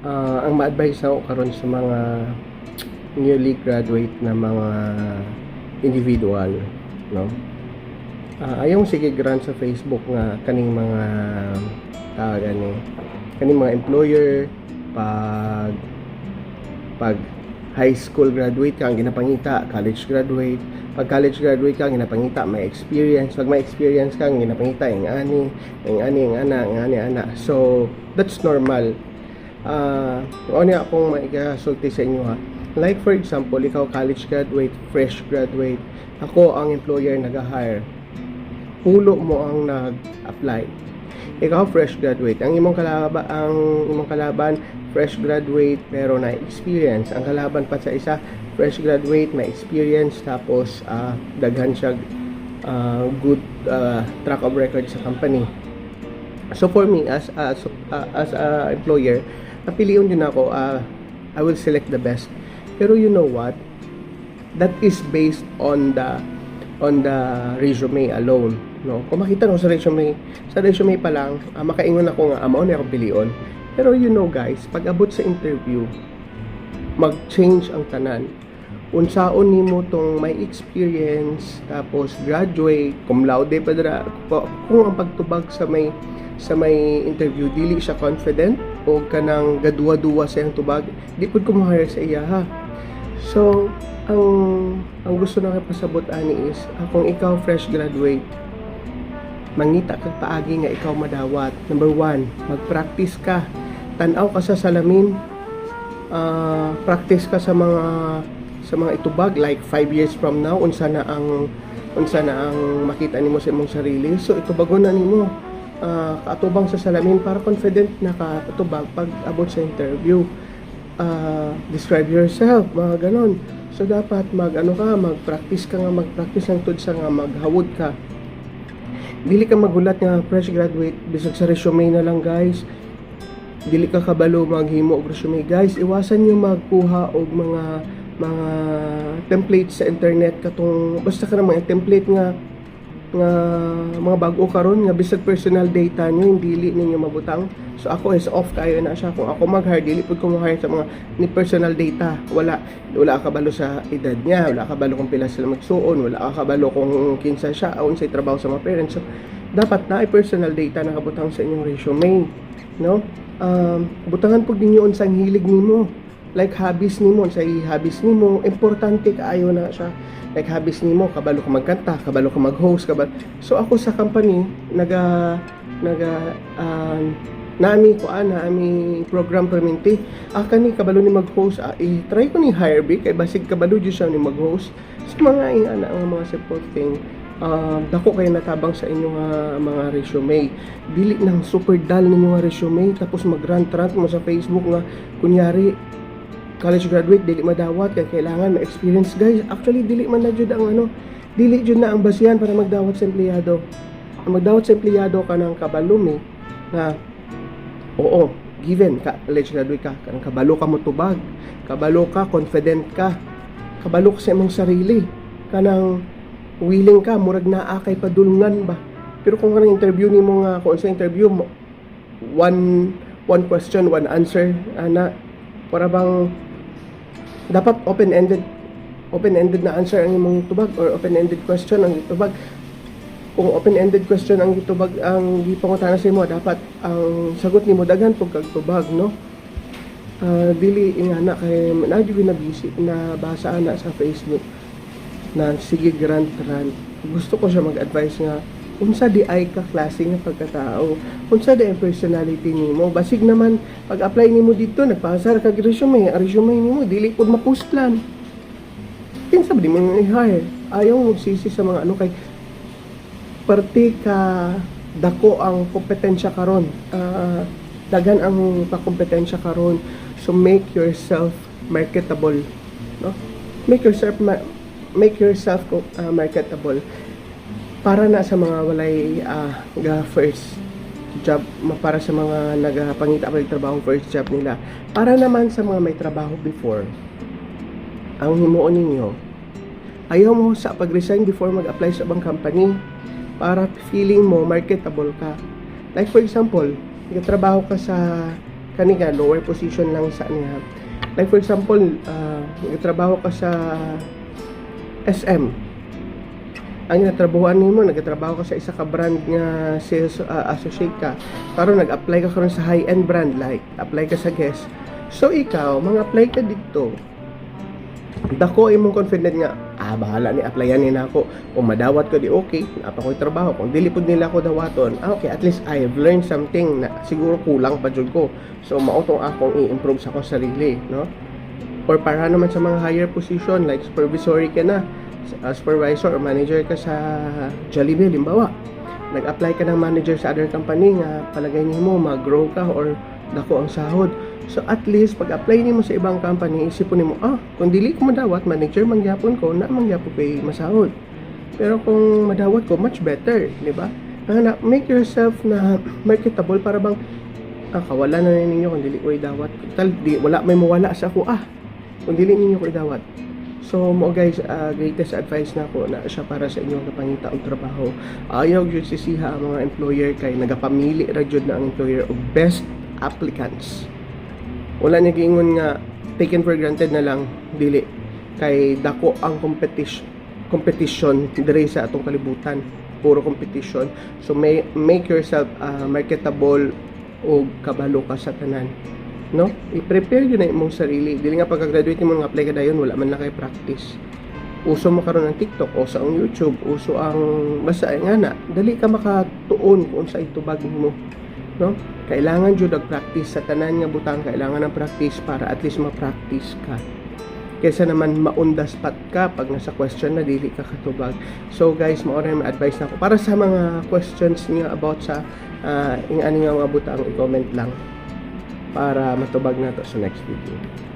Ah, ang ma-advise ako karon sa mga newly graduate na mga individual, no? Ah, ayaw sige grant sa Facebook nga kaning mga tawag ani kaning mga employer pag pag high school graduate ka ang ginapangita, college graduate, pag college graduate ka, ang ginapangita, may experience. Pag may experience ka, ang ginapangita, yung ani, yung ani, yung ana, yung ani, ana. So, that's normal. Uh, ano akong maigasulti sa inyo ha. Like for example, ikaw college graduate, fresh graduate, ako ang employer nag-hire. Pulo mo ang nag-apply. Ikaw fresh graduate. Ang imong kalaban, ang imong kalaban fresh graduate pero na experience. Ang kalaban pa sa isa fresh graduate, may experience tapos ah, daghan siya ah, good ah, track of record sa company. So for me as as uh, as a employer, napiliun din ako uh, I will select the best. Pero you know what? That is based on the on the resume alone, no? Kung makita mo sa resume, sa resume pa lang, uh, makaingon ako nga amo na ako pilion. Pero you know guys, pag abot sa interview, mag-change ang tanan. Unsaon nimo tong may experience tapos graduate cum laude pa dira kung ang pagtubag sa may sa may interview dili siya confident o kanang gadwa-duwa sa iyang tubag. Di pud ko mo-hire sa iya ha? So ang ang gusto na pasabot ani is akong ikaw fresh graduate. Mangita kag paagi nga ikaw madawat. Number one mag-practice ka. Tan-aw ka sa salamin. Ah, practice ka sa mga sa mga itubag like 5 years from now unsa na ang unsa na ang makita nimo sa imong sarili. So itubagon na nimo uh, kaatubang sa salamin para confident na ka katubag pag abot sa interview. Uh, describe yourself mga ganon. So dapat mag ano ka mag practice ka nga mag practice ang tudsa nga maghawod ka. Dili ka magulat nga fresh graduate bisag sa resume na lang guys. Dili ka kabalo maghimo og resume. Guys iwasan niyo magkuha og mga mga templates sa internet. Katong basta ka mga template nga nga mga bago karon nga bisag personal data nyo hindi dili ninyo mabutang. So ako is off kayo na siya. Kung ako mag-hire dili pud ko mo-hire sa mga ni personal data. Wala wala ka kabalo sa edad niya wala ka kabalo kung pila sila magsuon wala ka kabalo kung kinsa siya aun sa trabaho sa mga parents. So dapat na personal data na kabutang sa inyong resume no? Um, butangan pug ninyo unsang hilig nimo like hobbies nimo sa hobbies nimo importante kaayo na siya. Like hobbies nimo kabalo ka magkanta kabalo ka mag-host kabalo. So ako sa company naga naga uh, nami ko ana ami program perminti ah kani kabalo ni mag-host ah, i-try ko ni hire be kay basig kabalo jud siya ni mag-host. Sa mga ingana ang mga supporting uh, dako kayo natabang sa inyong uh, mga resume. Dili nang super dull ninyo nga resume tapos mag-rant-rant mo sa Facebook nga kunyari college graduate dili madawat kay kailangan ma experience guys actually dili man na jud ang ano dili jud na ang basihan para magdawat sa empleyado. Ang magdawat sa empleyado ka ng kabalum eh na oo given ka college graduate ka kanang kabalo ka mo tubag kabalo ka confident ka kabalo ka sa imong sarili kanang willing ka murag naa kay padulungan ba? Pero kung kanang interview nimo nga kung sa interview mo one one question one answer ana para bang dapat open-ended open-ended na answer ang imong tubag or open-ended question ang tubag. Kung open-ended question ang gitubag ang gipangutana sa imo dapat ang sagot nimo daghan pug kag tubag no? Ah, dili ingana kay nadyo na busy na basa ana sa Facebook na sige grant grant. Gusto ko siya mag-advise nga unsa di ay ka klase nga pagkatao unsa di ang personality nimo basig naman pag apply nimo dito nagpasar kag resume ang resume nimo dili pud mapustlan kinsa ba di mo i-hire ayaw mo magsisi sa mga ano kay parte ka dako ang kompetensya karon. Ah, daghan ang pakompetensya karon. So make yourself marketable no? Make yourself ma- make yourself uh, marketable para na sa mga walay ah, ga first job para sa mga nagapangita pa trabaho first job nila. Para naman sa mga may trabaho before ang himuon ninyo ayaw mo sa pag-resign before mag-apply sa ibang company para feeling mo marketable ka. Like for example nagtrabaho ka sa kani nga lower position lang sa niya like for example uh, nagtrabaho ka sa SM ang natrabahoan nimo nagtrabaho ka sa isa ka brand nga sales uh, associate ka. Karon nag-apply ka karon sa high-end brand like apply ka sa guest. So ikaw mga apply ka dito dako imong confident nga ah bahala ni applyan ni nako kung madawat ko di okay apa ko'y trabaho. Kung dili pud nila ako dawaton ah, okay at least I have learned something na siguro kulang pa jud ko. So mao tong akong i-improve sa akong sarili no? Or para naman sa mga higher position like supervisory ka na uh, supervisor or manager ka sa Jollibee limbawa nag-apply ka ng manager sa other company nga palagay nimo mag-grow ka or dako ang sahod So at least pag apply nimo sa ibang company, isipon nimo, ah, kung dili ko madawat, manager mangyapon ko, na mangyapon kay masahod. Pero kung madawat ko, much better, di ba? Na, make yourself na marketable para bang ah, kawala na ninyo kung dili ko idawat. Tal, di, wala may mawala sa ako, ah, kung dili ninyo ko idawat. So mo guys, uh, greatest advice na ko na siya para sa inyong kapangita og trabaho. Ayaw jud sisiha ang mga employer kay nagapamili ra jud na ang employer og best applicants. Wala niya giingon nga taken for granted na lang dili. Kay dako ang competition competition dire sa atong kalibutan. Puro competition. So may, make yourself uh, marketable o kabalo ka sa tanan no? I-prepare yun na imong sarili. Dili nga pagka-graduate mo nga apply ka dayon wala man na kay practice. Uso mo karon ng TikTok uso ang YouTube uso ang basta nga na dali ka makatuon kung sa itubag mo. No? Kailangan jud og practice sa tanan nga butang kailangan ng practice para at least ma-practice ka. Kaysa naman maundas pat ka pag nasa question na dili ka katubag. So guys mao rin advice nako para sa mga questions niyo about sa uh, ing ani nga mga butang i-comment lang para matubag na to sa next video